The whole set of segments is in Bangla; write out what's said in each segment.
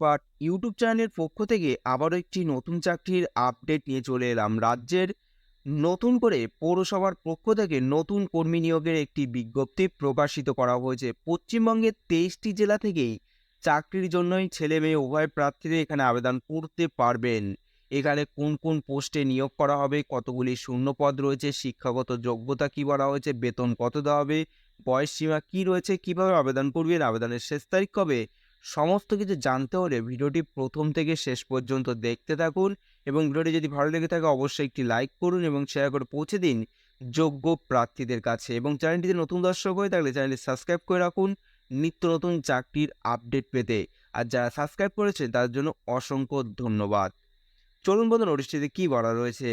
লুটপাট ইউটিউব চ্যানেলের পক্ষ থেকে আবারও একটি নতুন চাকরির আপডেট নিয়ে চলে এলাম। রাজ্যের নতুন করে পৌরসভার পক্ষ থেকে নতুন কর্মী নিয়োগের একটি বিজ্ঞপ্তি প্রকাশিত করা হয়েছে। পশ্চিমবঙ্গের তেইশটি জেলা থেকেই চাকরির জন্যই ছেলে মেয়ে উভয় প্রার্থীরা এখানে আবেদন করতে পারবেন। এখানে কোন কোন পোস্টে নিয়োগ করা হবে, কতগুলি শূন্যপদ রয়েছে, শিক্ষাগত যোগ্যতা কী বলা হয়েছে, বেতন কত দেওয়া হবে, বয়স সীমা কী রয়েছে, কীভাবে আবেদন করবেন, আবেদনের শেষ তারিখ কবে সমস্ত কিছু জানতে হলে ভিডিওটি প্রথম থেকে শেষ পর্যন্ত দেখতে থাকুন এবং ভিডিওটি যদি ভালো লেগে থাকে অবশ্যই একটি লাইক করুন এবং শেয়ার করে পৌঁছে দিন যোগ্য প্রার্থীদের কাছে এবং চ্যানেলটিতে নতুন দর্শক হয়ে থাকলে চ্যানেলটি সাবস্ক্রাইব করে রাখুন নিত্য নতুন চাকরির আপডেট পেতে। আর যারা সাবস্ক্রাইব করেছেন তার জন্য অসংখ্য ধন্যবাদ। চলুন বন্ধু নোটিশটিতে কী বলা রয়েছে?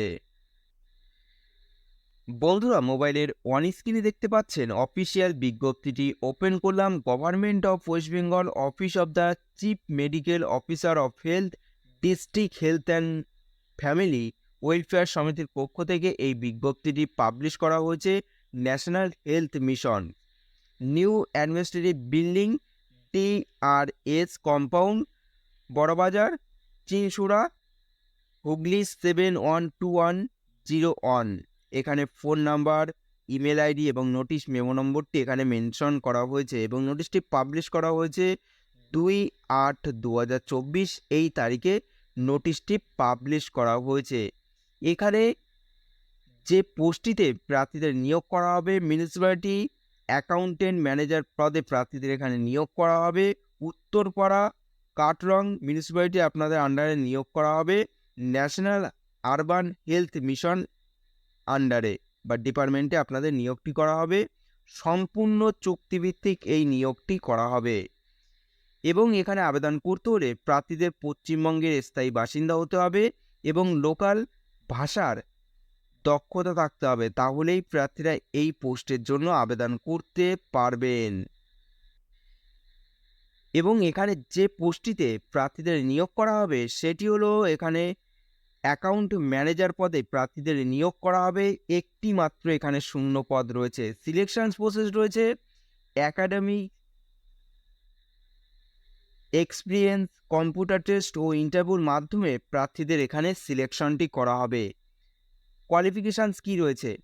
বন্ধুরা, মোবাইলের অন স্ক্রিনে দেখতে পাচ্ছেন অফিসিয়াল বিজ্ঞপ্তিটি ওপেন করলাম। Government of West Bengal office of the chief medical officer of health district health and family welfare সমিতির পক্ষ থেকে এই বিজ্ঞপ্তিটি পাবলিশ করা হয়েছে national health mission new administrative বিল্ডিংটি R S compound Barabazar Chinsurah Hooghly seven one two one zero one এখানে ফোন নাম্বার ইমেল আইডি এবং নোটিশ মেমো নম্বরটি এখানে মেনশন করা হয়েছে এবং নোটিশটি পাবলিশ করা হয়েছে দুই আট দু এই তারিখে নোটিশটি পাবলিশ করা হয়েছে। এখানে যে পোস্টটিতে প্রার্থীদের নিয়োগ করা হবে মিউনিসিপ্যালিটি অ্যাকাউন্টেন্ট ম্যানেজার পদে প্রার্থীদের এখানে নিয়োগ করা হবে, উত্তরপাড়া, কাটরং মিউনিসিপ্যালিটি আপনাদের আন্ডারে নিয়োগ করা হবে ন্যাশনাল আরবান হেলথ মিশন আন্ডারে বা ডিপার্টমেন্টে আপনাদের নিয়োগটি করা হবে। সম্পূর্ণ চুক্তিভিত্তিক এই নিয়োগটি করা হবে। এবং এখানে আবেদন করতে হলে প্রার্থীদের পশ্চিমবঙ্গের স্থায়ী বাসিন্দা হতে হবে এবং লোকাল ভাষার দক্ষতা থাকতে হবে। তাহলেই প্রার্থীরা এই পোস্টের জন্য আবেদন করতে পারবেন। এবং এখানে যে পোস্টটিতে প্রার্থীদের নিয়োগ করা হবে সেটি হলো এখানে অ্যাকাউন্ট ম্যানেজার পদে প্রার্থীদের নিয়োগ করা হবে। একটি মাত্র এখানে শূন্য পদ রয়েছে। সিলেকশন প্রসেস রয়েছে। অ্যাকাডেমি এক্সপিরিয়েন্স কম্পিউটার টেস্ট ও ইন্টারভিউর মাধ্যমে প্রার্থীদের এখানে সিলেকশনটি করা হবে। কোয়ালিফিকেশানস কী রয়েছে?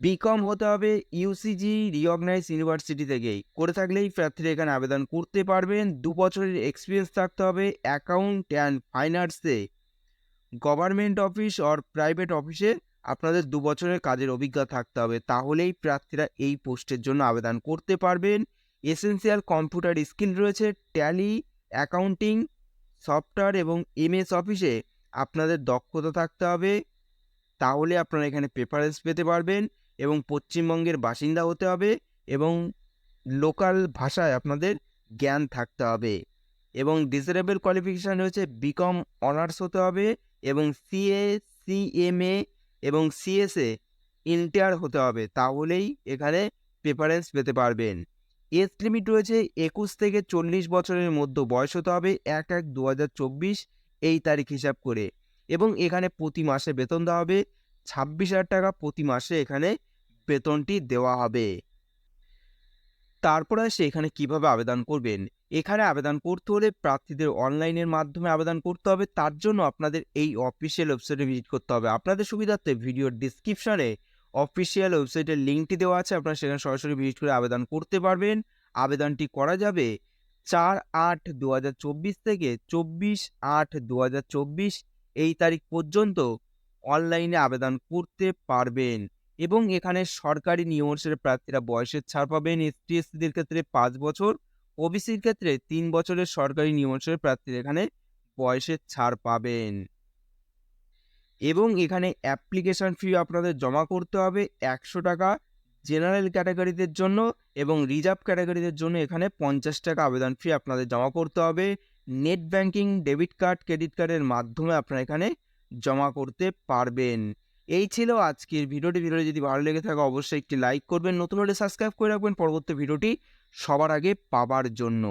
বিকম হতে হবে। ইউসিজি রিকগনাইজ ইউনিভার্সিটি থেকেই করে থাকলেই প্রার্থীরা এখানে আবেদন করতে পারবেন। দু বছরের এক্সপিরিয়েন্স থাকতে হবে। অ্যাকাউন্ট অ্যান্ড ফাইন্যান্সে গভর্নমেন্ট অফিস অর প্রাইভেট অফিসে আপনাদের দু বছরের কাজের অভিজ্ঞতা থাকতে হবে। তাহলেই প্রার্থীরা এই পোস্টের জন্য আবেদন করতে পারবেন। এসেন্সিয়াল কম্পিউটার স্কিল রয়েছে ট্যালি অ্যাকাউন্টিং সফটওয়্যার এবং এমএস অফিসে আপনাদের দক্ষতা থাকতে হবে। তাহলে আপনারা এখানে প্রেফারেন্স পেতে পারবেন এবং পশ্চিমবঙ্গের বাসিন্দা হতে হবে এবং লোকাল ভাষায় আপনাদের জ্ঞান থাকতে হবে। এবং ডিজারেবল কোয়ালিফিকেশান রয়েছে বিকম অনার্স হতে হবে। এবং সিএ সিএমএ এবং সিএসএ ইন্টার হতে হবে। তাহলেই এখানে প্রেফারেন্স পেতে পারবেন। এজ লিমিট রয়েছে একুশ থেকে চল্লিশ বছরের মধ্যে। বয়স হতে হবে এক এক দু এই তারিখ হিসাব করে। এবং এখানে প্রতি মাসে বেতন দেওয়া হবে। ছাব্বিশ হাজার টাকা প্রতি মাসে এখানে বেতনটি দেওয়া হবে। তারপর আসে এখানে কীভাবে আবেদন করবেন। এখানে আবেদন করতে হলে প্রার্থীদের অনলাইনের মাধ্যমে আবেদন করতে হবে। তার জন্য আপনাদের এই অফিসিয়াল ওয়েবসাইটে ভিজিট করতে হবে। আপনাদের সুবিধার্থে ভিডিওর ডিসক্রিপশনে অফিসিয়াল ওয়েবসাইটের লিঙ্কটি দেওয়া আছে। আপনারা সেখানে সরাসরি ভিজিট করে আবেদন করতে পারবেন। আবেদনটি করা যাবে চার আট দু থেকে চব্বিশ আট দু এই তারিখ পর্যন্ত অনলাইনে আবেদন করতে পারবেন। এবং এখানে সরকারি নিয়ম অনুসারে প্রার্থীরা বয়সের ছাড় পাবেন। এসটি এসসিদের ক্ষেত্রে পাঁচ বছর। ওবিসির ক্ষেত্রে তিন বছরের সরকারি নিয়ম প্রার্থীরা এখানে বয়সের ছাড় পাবেন। এবং এখানে অ্যাপ্লিকেশন ফি আপনাদের জমা করতে হবে একশো টাকা জেনারেল ক্যাটাগরিদের জন্য এবং রিজার্ভ ক্যাটাগরিদের জন্য এখানে পঞ্চাশ টাকা আবেদন ফি আপনাদের জমা করতে হবে। Net banking debit card credit কার্ডের মাধ্যমে আপনারা এখানে জমা করতে পারবেন। এই ছিল আজকের ভিডিওটি। ভিডিওটি যদি ভালো লেগে থাকে অবশ্যই একটি লাইক করবেন। নতুন হলে সাবস্ক্রাইব করে রাখবেন। পরবর্তী ভিডিওটি সবার আগে পাবার জন্য।